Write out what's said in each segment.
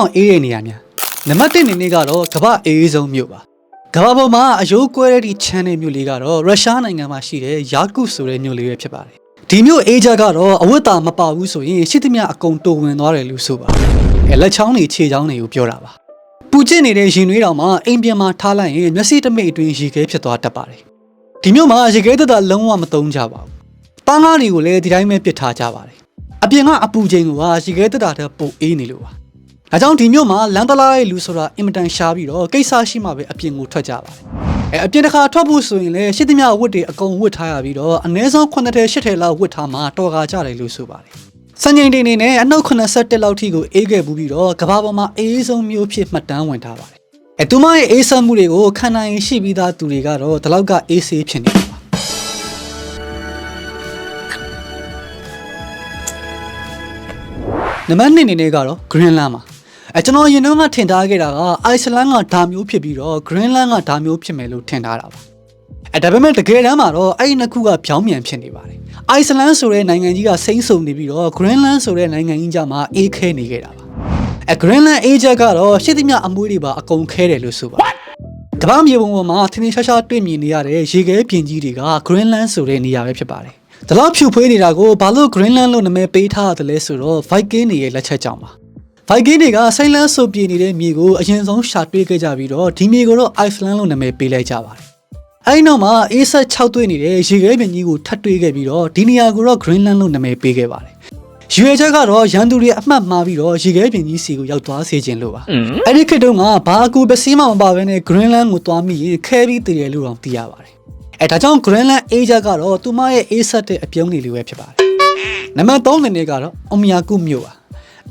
အောင်အေးတဲ့နေရာများနံပါတ်1အနေနဲ့ကတော့ကမ္ဘာအေးဆုံးမြို့ပါကမ္ဘာပေါ်မှာအယိုးကွဲတဲ့ဒီ channel မြို့လေးကတော့ရုရှားနိုင်ငံမှာရှိတဲ့ယာကုဆိုတဲ့မြို့လေးပဲဖြစ်ပါတယ်ဒီမြို့အေးကြကတော့အဝတ်တာမပါဘူးဆိုရင်ရှိသမျှအကုန်တိုဝင်သွားတယ်လို့ဆိုပါတယ်အဲလက်ချောင်းတွေခြေချောင်းတွေကိုပြောတာပါပူကျင့်နေတဲ့ရင်နွေးတောင်မှအိမ်ပြန်မှာထားလိုက်ရင်မျက်စိတစ်မိတ်အတွင်းရေခဲဖြစ်သွားတတ်ပါတယ်ဒီမြို့မှာရေခဲတက်တာလုံးဝမသုံးကြပါဘူးပန်းကားတွေကိုလည်းဒီတိုင်းပဲပစ်ထားကြပါတယ်အပြင်ကအပူချိန်ကရေခဲတက်တာတဲ့ပိုအေးနေလို့ပါ။ ဒါကြောင့်ဒီမြို့မှာလန်တလာရဲ့လူဆိုတာအင်မတန်ရှားပြီးတော့ကိစ္စရှိမှပဲအပြင်ကိုထွက်ကြပါတယ်။အဲအပြင်တစ်ခါထွက်ဖို့ဆိုရင်လည်းရှစ်သမျှဝတ်တွေအကုန်ဝတ်ထားရပြီးတော့အနည်းဆုံး9ထဲ10ထဲလောက်ဝတ်ထားမှတော်ကာကြတယ်လို့ဆိုပါတယ်။စံချိန်တင်နေနဲ့အနှုတ်87လောက်ထိကိုအေးခဲ့ဘူးပြီးတော့ကဘာပေါ်မှာအေးဆုံးမျိုးဖြစ်မှတ်တမ်းဝင်ထားပါတယ်။အဲသူမရဲ့အေးဆက်မှုတွေကိုခံနိုင်ရှိပြီးသားသူတွေကတော့ဒီလောက်ကအေးဆေးဖြစ်နေတာပါ။နံပါတ်2အနေနဲ့ကတော့ Greenland မှာ အဲကျွန်တော်ရင်တော့ကထင်ထားခဲ့တာက Iceland ကဒါမျိုးဖြစ်ပြီးတော့ Greenland ကဒါမျိုးဖြစ်မယ်လို့ထင်ထားတာပါအဲဒါပေမဲ့တကယ်တမ်းမှာတော့အဲ့ဒီနှစ်ခုကပြောင်းပြန်ဖြစ်နေပါတယ် Iceland ဆိုတဲ့နိုင်ငံကြီးကစိမ့်ဆုံနေပြီးတော့ Greenland ဆိုတဲ့နိုင်ငံကြီးကြမှာအေးခဲနေခဲ့တာပါအဲ Greenland အေးချက်ကတော့ရှစ်သမျှအမွှေးတွေပါအကုန်ခဲတယ်လို့ဆိုပါတယ်ကမ္ဘာမြေပုံပေါ်မှာထင်းထင်းရှားရှားတွေ့မြင်နေရတဲ့ရေခဲပြင်ကြီးတွေက Greenland ဆိုတဲ့နေရာပဲဖြစ်ပါတယ်။ဒါတော့ဖြူဖွေးနေတာကိုဘာလို့ Greenland လို့နာမည်ပေးထားရတယ်လဲဆိုတော့ Viking တွေရဲ့လက်ချက်ကြောင့်ပါ။ Viking တွေကဆိုင်းလန်းဆိုပြေနေတဲ့မြေကိုအရင်ဆုံးရှာတွေ့ခဲ့ကြပြီးတော့ဒီမြေကိုတော့ Iceland လို့နာမည်ပေးလိုက်ကြပါတယ်။အဲဒီနောက်မှာအေးဆက်6တွေ့နေတဲ့ရေခဲပြင်ကြီးကိုထပ်တွေ့ခဲ့ပြီးတော့ဒီနေရာကိုတော့ Greenland လို့နာမည်ပေးခဲ့ပါတယ်။ရွေချက်ကတော့ရန်သူတွေအမှတ်မှားပြီးတော့ရေခဲပြင်ကြီးစီကိုရောက်သွားစေခြင်းလို့ပါ။အဲ့ဒီခေတ်တုန်းကဘာအကူပစည်းမှမပါဘဲနဲ့ Greenland ကိုသွားမိရင်ခဲပြီးတည်တယ်လို့တော့သိရပါတယ်။အဲဒါကြောင့် Greenland Asia ကတော့သူမရဲ့အေးဆက်တဲ့အပြုံးလေးလိုပဲဖြစ်ပါတယ်။နံပါတ်3အနေနဲ့ကတော့ Omiyaku မြို့ပါ။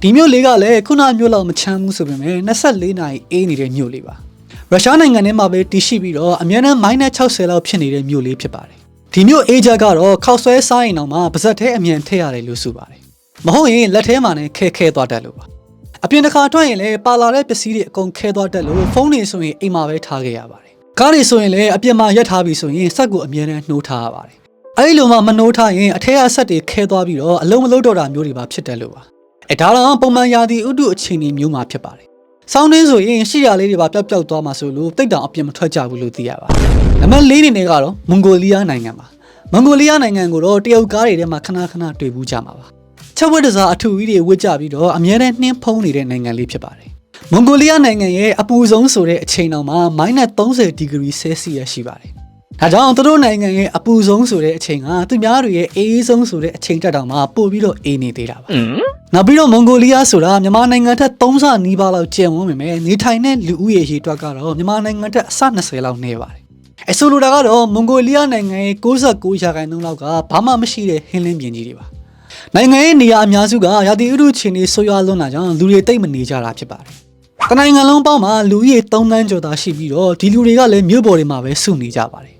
ဒီမြို့လေးကလည်းခုနမြို့လောက်မချမ်းဘူးဆိုပေမဲ့24နာရီအေးနေတဲ့မြို့လေးပါ။ရုရှားနိုင်ငံထဲမှာပဲတည်ရှိပြီးတော့အများနဲ့ -60 လောက်ဖြစ်နေတဲ့မြို့လေးဖြစ်ပါတယ်။ဒီမြို့ Asia ကတော့ခောက်ဆွဲစားရင်တော့မှပါဇက်ထဲအမြန်ထည့်ရတယ်လို့ဆိုပါတယ်။မဟုတ်ရင်လက်ထဲမှာနဲ့ခဲခဲသွားတတ်လို့ပါ။အပြင်တစ်ခါထွက်ရင်လည်းပါလာတဲ့ပစ္စည်းတွေအကုန်ခဲသွားတတ်လို့ဖုန်းတွေဆိုရင်အိမ်မှာပဲထားခဲ့ရပါတယ်။ကားတွေဆိုရင်လည်းအပြင်မှာရက်ထားပြီးဆိုရင်စက်ကိုအမြဲတမ်းနှိုးထားရပါတယ်။အဲဒီလိုမှမနှိုးထားရင်အထက်အဆက်တွေခဲသွားပြီးတော့အလုံးမလုံးတော့တာမျိုးတွေပါဖြစ်တယ်လို့ပါ။ အဲဒါတော့ပုံမှန်ရာသီဥတုအခြေအနေမျိုးမှာဖြစ်ပါတယ်။ဆောင်းတွင်းဆိုရင်ရှီရလေးတွေပါပျောက်ပျောက်သွားမှာဆိုလို့တိတ်တောင်အပြင်မထွက်ကြဘူးလို့သိရပါတယ်။နံပါတ်၄အနေနဲ့ကတော့မွန်ဂိုလီးယားနိုင်ငံပါ။မွန်ဂိုလီးယားနိုင်ငံကိုတော့တရုတ်ကားတွေထဲမှာခဏခဏတွေ့ဘူးကြမှာပါ။ချက်ဝက်တစားအထူကြီးတွေဝတ်ကြပြီးတော့အများနဲ့နှင်းဖုံးနေတဲ့နိုင်ငံလေးဖြစ်ပါတယ်။မွန်ဂိုလီးယားနိုင်ငံရဲ့အပူဆုံးဆိုတဲ့အချိန်တောင်မှ -30 ဒီဂရီဆဲလ်စီယပ်ရှိပါတယ်။ ဒါကြောင့်သူတို့နိုင်ငံရဲ့အပူဆုံးဆိုတဲ့အချိန်ကသူများတွေရဲ့အေးဆုံးဆိုတဲ့အချိန်တက်တောင်မှပို့ပြီးတော့အေးနေသေးတာပါ။နောက်ပြီးတော့မွန်ဂိုလီးယားဆိုတာမြန်မာနိုင်ငံထက်3ဆနီးပါးလောက်ကျယ်ဝန်းပေမဲ့နေထိုင်တဲ့လူဦးရေရေတွက်ကတော့မြန်မာနိုင်ငံထက်အဆ20လောက်နေပါတယ်။အဆိုလိုတာကတော့မွန်ဂိုလီးယားနိုင်ငံရဲ့69ရာခိုင်နှုန်းလောက်ကဘာမှမရှိတဲ့ဟင်းလင်းပြင်ကြီးတွေပါ။နိုင်ငံရဲ့နေရာအများစုကရာသီဥတုချင်းတွေဆိုးရွားလွန်းတာကြောင့်လူတွေတိတ်မနေကြတာဖြစ်ပါတယ်။တနိုင်ငံလုံးပေါင်းမှာလူဦးရေ3သန်းကျော်သာရှိပြီးတော့ဒီလူတွေကလည်းမြို့ပေါ်တွေမှာပဲစုနေကြပါတယ်။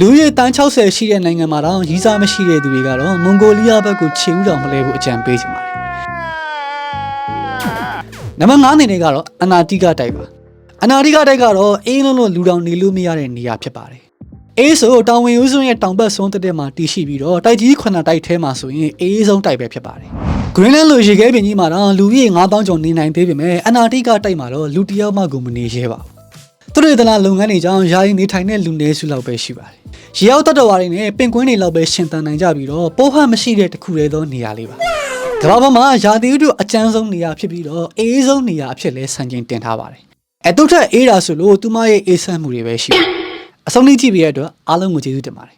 လူဦးရေတန်း60ရှိတဲ့နိုင်ငံမှာတော့ရီးစားမရှိတဲ့သူတွေကတော့မွန်ဂိုလီးယားဘက်ကိုခြေဥတော်မလဲဘူးအကြံပေးချင်ပါတယ်။နံပါတ်9အနေနဲ့ကတော့အနာတိကတိုက်ပါ။အနာတိကတိုက်ကတော့အင်းလုံးလို့လူတောင်နေလို့မရတဲ့နေရာဖြစ်ပါတယ်။အေးဆိုတောင်ဝင်ဦးစွန်းရဲ့တောင်ဘက်ဆုံးတက်တဲ့မှာတည်ရှိပြီးတော့တိုက်ကြီးခုနှစ်တိုက်ထဲမှာဆိုရင်အေးဆုံးတိုက်ပဲဖြစ်ပါတယ်။ Greenland လိုရေခဲပြင်ကြီးမှာတော့လူကြီး9000ကျော်နေနိုင်သေးပေမဲ့အနာတိကတိုက်မှာတော့လူတစ်ယောက်မှကိုမနေရဲပါဘူး။သူတို့တလားလုပ်ငန်းတွေကြောင့်ယာယီနေထိုင်တဲ့လူနည်းစုလောက်ပဲရှိပါတယ်။ ရေရောက်တတော်ဝါတွေနဲ့ပင်ကွင်းတွေလောက်ပဲရှင်သန်နိုင်ကြပြီးတော့ပိုးဟမရှိတဲ့တစ်ခုတည်းသောနေရာလေးပါ။ကမ္ဘာပေါ်မှာယာတိဥတုအကျန်းဆုံးနေရာဖြစ်ပြီးတော့အေးဆုံးနေရာအဖြစ်လဲဆန်ကျင်တင်ထားပါတယ်။အဲသူ့ထက်အေးတာဆိုလို့သူမရဲ့အေးဆန်းမှုတွေပဲရှိပါတယ်။အဆုံးထိကြည့်ပြီးရတဲ့အတွက်အားလုံးကိုကျေးဇူးတင်ပါတယ်